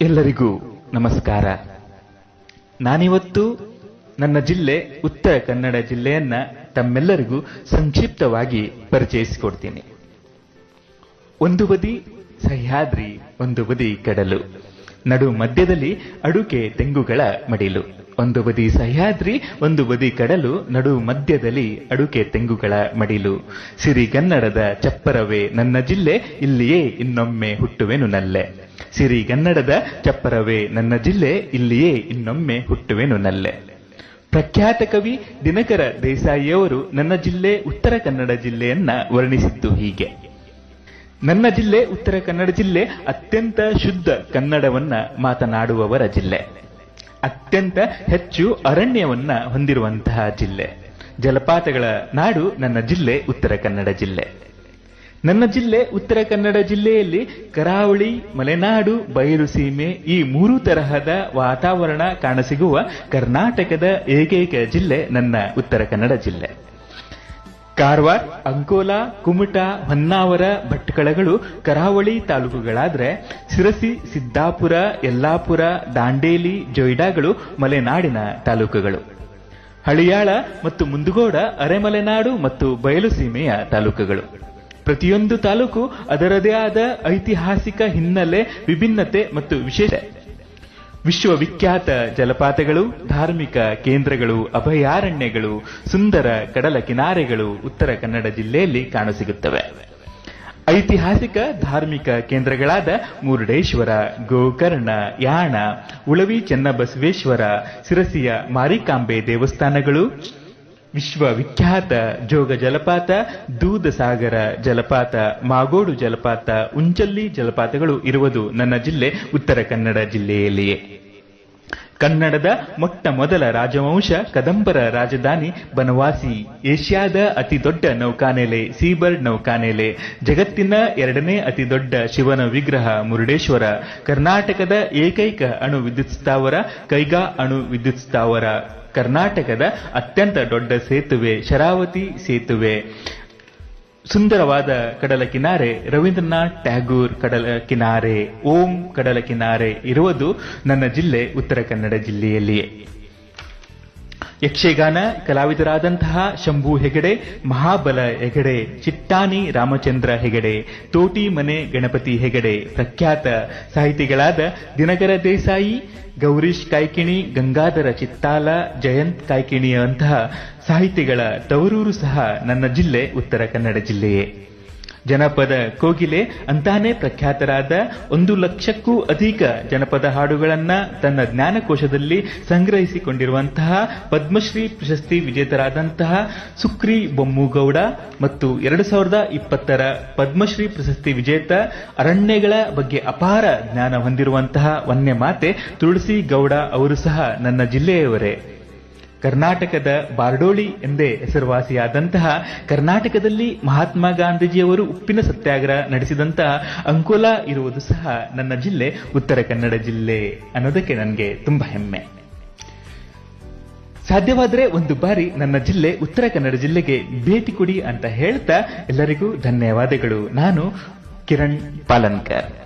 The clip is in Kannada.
ಎಲ್ಲರಿಗೂ ನಮಸ್ಕಾರ. ನಾನಿವತ್ತು ನನ್ನ ಜಿಲ್ಲೆ, ಉತ್ತರ ಕನ್ನಡ ಜಿಲ್ಲೆಯನ್ನ ತಮ್ಮೆಲ್ಲರಿಗೂ ಸಂಕ್ಷಿಪ್ತವಾಗಿ ಪರಿಚಯಿಸಿಕೊಡ್ತೀನಿ. ಒಂದು ಬದಿ ಸಹ್ಯಾದ್ರಿ, ಒಂದು ಬದಿ ಕಡಲು. ನಡು ಮಧ್ಯದಲ್ಲಿ ಅಡುಕೆ ತೆಂಗುಗಳ ಮಡಿಲು. ಒಂದು ಬದಿ ಸಹ್ಯಾದ್ರಿ, ಒಂದು ಬದಿ ಕಡಲು, ನಡು ಮಧ್ಯದಲ್ಲಿ ಅಡುಕೆ ತೆಂಗುಗಳ ಮಡಿಲು. ಸಿರಿಗನ್ನಡದ ಚಪ್ಪರವೇ ನನ್ನ ಜಿಲ್ಲೆ, ಇಲ್ಲಿಯೇ ಇನ್ನೊಮ್ಮೆ ಹುಟ್ಟುವೆನು ನಲ್ಲೆ. ಸಿರಿಗನ್ನಡದ ಚಪ್ಪರವೇ ನನ್ನ ಜಿಲ್ಲೆ, ಇಲ್ಲಿಯೇ ಇನ್ನೊಮ್ಮೆ ಹುಟ್ಟುವೆನು ನಲ್ಲೆ. ಪ್ರಖ್ಯಾತ ಕವಿ ದಿನಕರ ದೇಸಾಯಿಯವರು ನನ್ನ ಜಿಲ್ಲೆ, ಉತ್ತರ ಕನ್ನಡ ಜಿಲ್ಲೆಯನ್ನ ವರ್ಣಿಸಿದ್ದು ಹೀಗೆ. ನನ್ನ ಜಿಲ್ಲೆ, ಉತ್ತರ ಕನ್ನಡ ಜಿಲ್ಲೆ, ಅತ್ಯಂತ ಶುದ್ಧ ಕನ್ನಡವನ್ನ ಮಾತನಾಡುವವರ ಜಿಲ್ಲೆ. ಅತ್ಯಂತ ಹೆಚ್ಚು ಅರಣ್ಯವನ್ನ ಹೊಂದಿರುವಂತಹ ಜಿಲ್ಲೆ. ಜಲಪಾತಗಳ ನಾಡು ನನ್ನ ಜಿಲ್ಲೆ, ಉತ್ತರ ಕನ್ನಡ ಜಿಲ್ಲೆ. ನನ್ನ ಜಿಲ್ಲೆ, ಉತ್ತರ ಕನ್ನಡ ಜಿಲ್ಲೆಯಲ್ಲಿ ಕರಾವಳಿ, ಮಲೆನಾಡು, ಬಯಲು ಸೀಮೆ ಈ ಮೂರು ತರಹದ ವಾತಾವರಣ ಕಾಣಸಿಗುವ ಕರ್ನಾಟಕದ ಏಕೈಕ ಜಿಲ್ಲೆ ನನ್ನ ಉತ್ತರ ಕನ್ನಡ ಜಿಲ್ಲೆ. ಕಾರವಾರ ಅಂಕೋಲಾ, ಕುಮಟಾ, ಹೊನ್ನಾವರ, ಭಟ್ಕಳಗಳು, ಕರಾವಳಿ ತಾಲೂಕುಗಳಾದರೆ ಶಿರಸಿ, ಸಿದ್ದಾಪುರ, ಯಲ್ಲಾಪುರ, ದಾಂಡೇಲಿ, ಜೊಯ್ಡಾಗಳು, ಮಲೆನಾಡಿನ ತಾಲೂಕುಗಳು. ಹಳಿಯಾಳ ಮತ್ತು ಮುಂದುಗೋಡ, ಅರೆಮಲೆನಾಡು ಮತ್ತು ಬಯಲುಸೀಮೆಯ ತಾಲೂಕುಗಳು. ಪ್ರತಿಯೊಂದು ತಾಲೂಕು ಅದರದೇ ಆದ ಐತಿಹಾಸಿಕ ಹಿನ್ನೆಲೆ, ವಿಭಿನ್ನತೆ ಮತ್ತು ವಿಶೇಷ ವಿಶ್ವವಿಖ್ಯಾತ ಜಲಪಾತಗಳು, ಧಾರ್ಮಿಕ ಕೇಂದ್ರಗಳು, ಅಭಯಾರಣ್ಯಗಳು, ಸುಂದರ ಕಡಲ ಕಿನಾರೆಗಳು ಉತ್ತರ ಕನ್ನಡ ಜಿಲ್ಲೆಯಲ್ಲಿ ಕಾಣಸಿಗುತ್ತವೆ. ಐತಿಹಾಸಿಕ ಧಾರ್ಮಿಕ ಕೇಂದ್ರಗಳಾದ ಮುರುಡೇಶ್ವರ, ಗೋಕರ್ಣ, ಯಾಣ, ಉಳವಿ ಚೆನ್ನಬಸವೇಶ್ವರ, ಸಿರಸಿಯ ಮಾರಿಕಾಂಬೆ ದೇವಸ್ಥಾನಗಳು ವಿಶ್ವವಿಖ್ಯಾತ ಜೋಗ ಜಲಪಾತ ದೂದಸಾಗರ ಜಲಪಾತ, ಮಾಗೋಡು ಜಲಪಾತ, ಉಂಚಲ್ಲಿ ಜಲಪಾತಗಳು ಇರುವುದು ನನ್ನ ಜಿಲ್ಲೆ, ಉತ್ತರ ಕನ್ನಡ ಜಿಲ್ಲೆಯಲ್ಲಿಯೇ. ಕನ್ನಡದ ಮೊಟ್ಟ ಮೊದಲ ರಾಜವಂಶ ಕದಂಬರ ರಾಜಧಾನಿ ಬನವಾಸಿ, ಏಷ್ಯಾದ ಅತಿ ದೊಡ್ಡ ನೌಕಾನೆಲೆ, ಸೀಬರ್ಡ್ ನೌಕಾನೆಲೆ, ಜಗತ್ತಿನ ಎರಡನೇ ಅತಿ ದೊಡ್ಡ ಶಿವನ ವಿಗ್ರಹ ಮುರುಡೇಶ್ವರ, ಕರ್ನಾಟಕದ ಏಕೈಕ ಅಣು ವಿದ್ಯುತ್ ಸ್ಥಾವರ ಕೈಗಾ ಅಣು ವಿದ್ಯುತ್ ಸ್ಥಾವರ. ಕರ್ನಾಟಕದ ಅತ್ಯಂತ ದೊಡ್ಡ ಸೇತುವೆ, ಶರಾವತಿ ಸೇತುವೆ. ಸುಂದರವಾದ ಕಡಲ ಕಿನಾರೆ, ರವೀಂದ್ರನಾಥ್ ಟ್ಯಾಗೂರ್ ಕಡಲ ಕಿನಾರೆ, ಓಂ ಕಡಲ ಕಿನಾರೆ ಇರುವುದು ನನ್ನ ಜಿಲ್ಲೆ ಉತ್ತರ ಕನ್ನಡ ಜಿಲ್ಲೆಯಲ್ಲಿಯೇ. ಯಕ್ಷಗಾನ ಕಲಾವಿದರಾದಂತಹ ಶಂಭು ಹೆಗಡೆ, ಮಹಾಬಲ ಹೆಗಡೆ, ಚಿಟ್ಟಾನಿ ರಾಮಚಂದ್ರ ಹೆಗಡೆ, ತೋಟಿ ಮನೆ ಗಣಪತಿ ಹೆಗಡೆ, ಪ್ರಖ್ಯಾತ ಸಾಹಿತಿಗಳಾದ ದಿನಕರ ದೇಸಾಯಿ, ಗೌರೀಶ್ ಕಾಯ್ಕಿಣಿ, ಗಂಗಾಧರ ಚಿತ್ತಾಲ, ಜಯಂತ್ ಕಾಯ್ಕಿಣಿಯಂತಹ ಸಾಹಿತಿಗಳ ತವರೂರು ಸಹ ನನ್ನ ಜಿಲ್ಲೆ ಉತ್ತರ ಕನ್ನಡ ಜಿಲ್ಲೆಯೇ. ಜನಪದ ಕೋಗಿಲೆ ಅಂತಾನೆ ಪ್ರಖ್ಯಾತರಾದ ಒಂದು ಲಕ್ಷಕ್ಕೂ ಅಧಿಕ ಜನಪದ ಹಾಡುಗಳನ್ನ ತನ್ನ ಜ್ಞಾನಕೋಶದಲ್ಲಿ ಸಂಗ್ರಹಿಸಿಕೊಂಡಿರುವಂತಹ ಪದ್ಮಶ್ರೀ ಪ್ರಶಸ್ತಿ ವಿಜೇತರಾದಂತಹ ಸುಕ್ರಿ ಬೊಮ್ಮುಗೌಡ ಮತ್ತು ಎರಡು ಸಾವಿರದ ಇಪ್ಪತ್ತರ ಪದ್ಮಶ್ರೀ ಪ್ರಶಸ್ತಿ ವಿಜೇತ ಅರಣ್ಯಗಳ ಬಗ್ಗೆ ಅಪಾರ ಜ್ಞಾನ ಹೊಂದಿರುವಂತಹ ವನ್ಯ ಮಾತೆ ತುಳಸಿ ಗೌಡ ಅವರು ಸಹ ನನ್ನ ಜಿಲ್ಲೆಯವರೇ. ಕರ್ನಾಟಕದ ಬಾರ್ಡೋಳಿ ಎಂದೇ ಹೆಸರುವಾಸಿಯಾದಂತಹ ಕರ್ನಾಟಕದಲ್ಲಿ ಮಹಾತ್ಮ ಗಾಂಧೀಜಿಯವರು ಉಪ್ಪಿನ ಸತ್ಯಾಗ್ರಹ ನಡೆಸಿದಂತಹ ಅಂಕೋಲಾ ಇರುವುದು ಸಹ ನನ್ನ ಜಿಲ್ಲೆ, ಉತ್ತರ ಕನ್ನಡ ಜಿಲ್ಲೆ ಅನ್ನೋದಕ್ಕೆ ನನಗೆ ತುಂಬಾ ಹೆಮ್ಮೆ. ಸಾಧ್ಯವಾದರೆ ಒಂದು ಬಾರಿ ನನ್ನ ಜಿಲ್ಲೆ, ಉತ್ತರ ಕನ್ನಡ ಜಿಲ್ಲೆಗೆ ಭೇಟಿ ಕೊಡಿ ಅಂತ ಹೇಳ್ತಾ ಎಲ್ಲರಿಗೂ ಧನ್ಯವಾದಗಳು. ನಾನು ಕಿರಣ್ ಪಾಲನ್ಕರ್.